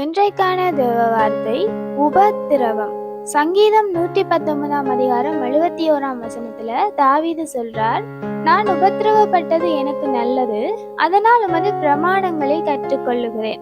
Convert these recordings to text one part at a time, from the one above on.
இன்றைக்கான தேவ வார்த்தை உபத்திரவம். சங்கீதம் நூற்றி பத்தொன்பதாம் அதிகாரம் எழுபத்தி ஓராம் வசனத்துல தாவீது சொல்றார் நான் உபத்திரவப்பட்டது எனக்கு நல்லது அதனால் உமது பிரமாணங்களை கற்றுக்கொள்ளுகிறேன்.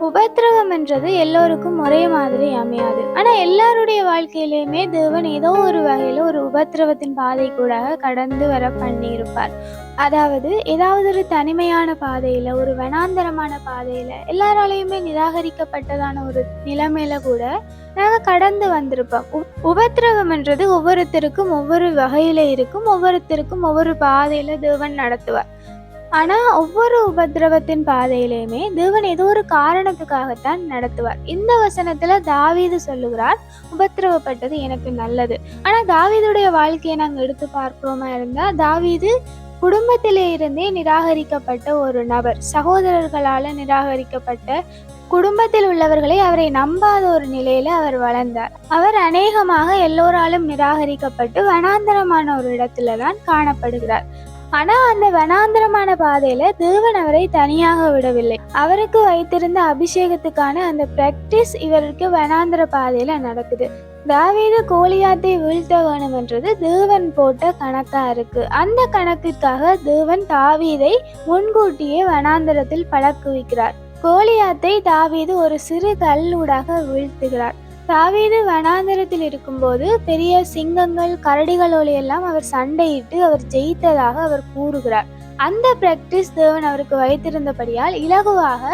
உபத்திரவம் என்றது எல்லோருக்கும் ஒரே மாதிரி அமையாது. ஆனா எல்லாருடைய வாழ்க்கையிலுமே தேவன் ஏதோ ஒரு வகையில ஒரு உபத்திரவத்தின் பாதை கூட கடந்து வர பண்ணியிருப்பார். அதாவது ஏதாவது ஒரு தனிமையான பாதையில ஒரு வனாந்தரமான பாதையில எல்லாராலையுமே நிராகரிக்கப்பட்டதான ஒரு நிலைமையில கூட நாங்க கடந்து வந்திருப்போம். உ- உபத்திரவம் என்றது ஒவ்வொருத்தருக்கும் ஒவ்வொரு வகையில இருக்கும் ஒவ்வொருத்தருக்கும் ஒவ்வொரு பாதையில தேவன் நடத்துவார். ஆனா ஒவ்வொரு உபத்திரவத்தின் பாதையிலையுமே தேவன் ஏதோ ஒரு காரணத்துக்காகத்தான் நடத்துவார். இந்த வசனத்துல தாவீது சொல்லுகிறார் உபத்திரவப்பட்டது எனக்கு நல்லது. ஆனா தாவீதுடைய வாழ்க்கையை நாங்க எடுத்து பார்க்கிறோமா இருந்தா தாவீது குடும்பத்திலே இருந்தே நிராகரிக்கப்பட்ட ஒரு நபர் சகோதரர்களால நிராகரிக்கப்பட்ட குடும்பத்தில் உள்ளவர்களை அவரை நம்பாத ஒரு நிலையில அவர் வளர்ந்தார். அவர் அநேகமாக எல்லோராலும் நிராகரிக்கப்பட்டு வனாந்தரமான ஒரு இடத்துல தான் காணப்படுகிறார். ஆனா அந்த வனாந்திரமான பாதையில தேவன் அவரை தனியாக விடவில்லை. அவருக்கு வைத்திருந்த அபிஷேகத்துக்கான அந்த பிராக்டிஸ் இவருக்கு வனாந்திர பாதையில நடக்குது. தாவீது கோலியாத்தை வீழ்த்த வேணுமென்றது தேவன் போட்ட கணக்கா இருக்கு. அந்த கணக்கிற்காக தேவன் தாவீதை முன்கூட்டியே வனாந்திரத்தில் பழக்குவிக்கிறார். கோலியாத்தை தாவீது ஒரு சிறு கல்லூடாக வீழ்த்துகிறார். தாவீது வனாந்தரத்தில் இருக்கும்போது பெரிய சிங்கங்கள் கரடிகளோடு எல்லாம் அவர் சண்டையிட்டு அவர் ஜெயித்ததாக அவர் கூறுகிறார். அந்த பிராக்டிஸ் தேவன் அவருக்கு வைத்திருந்தபடியால் இலகுவாக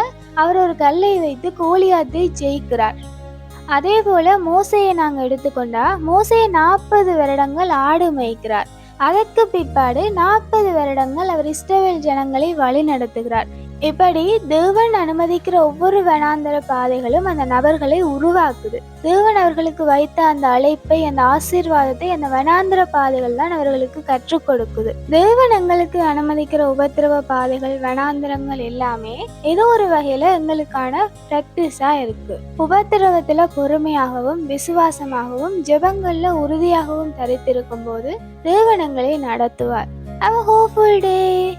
அவர் ஒரு கல்லை வைத்து கோலியாத்தை ஜெயிக்கிறார். அதே போல மோசையை நாங்கள் எடுத்துக்கொண்டா மோசையை நாற்பது வருடங்கள் ஆடு மேய்க்கிறார். அதற்கு பிற்பாடு நாற்பது வருடங்கள் அவர் இஸ்ரவேல் ஜனங்களை வழி நடத்துகிறார் இப்படி தேவன் அனுமதிக்கிற ஒவ்வொரு வனாந்தர பாதைகளும் அந்த நபர்களை உருவாக்குது. தேவன் அவர்களுக்கு வைத்த அந்த அழைப்பை அந்த ஆசீர்வாதத்தை அந்த வனாந்தர பாதைகள் தான் அவர்களுக்கு கற்றுக் கொடுக்குது. தேவன் எங்களுக்கு அனுமதிக்கிற உபத்திரவ பாதைகள் வனாந்தரங்கள் எல்லாமே ஏதோ ஒரு வகையில எங்களுக்கான பிராக்டிஸா இருக்கு. உபத்திரவத்துல பொறுமையாகவும் விசுவாசமாகவும் ஜெபங்கள்ல உறுதியாகவும் தரித்திருக்கும் போது தேவனங்களை நடத்துவார். அவ ஹோப்ஃபுல் டே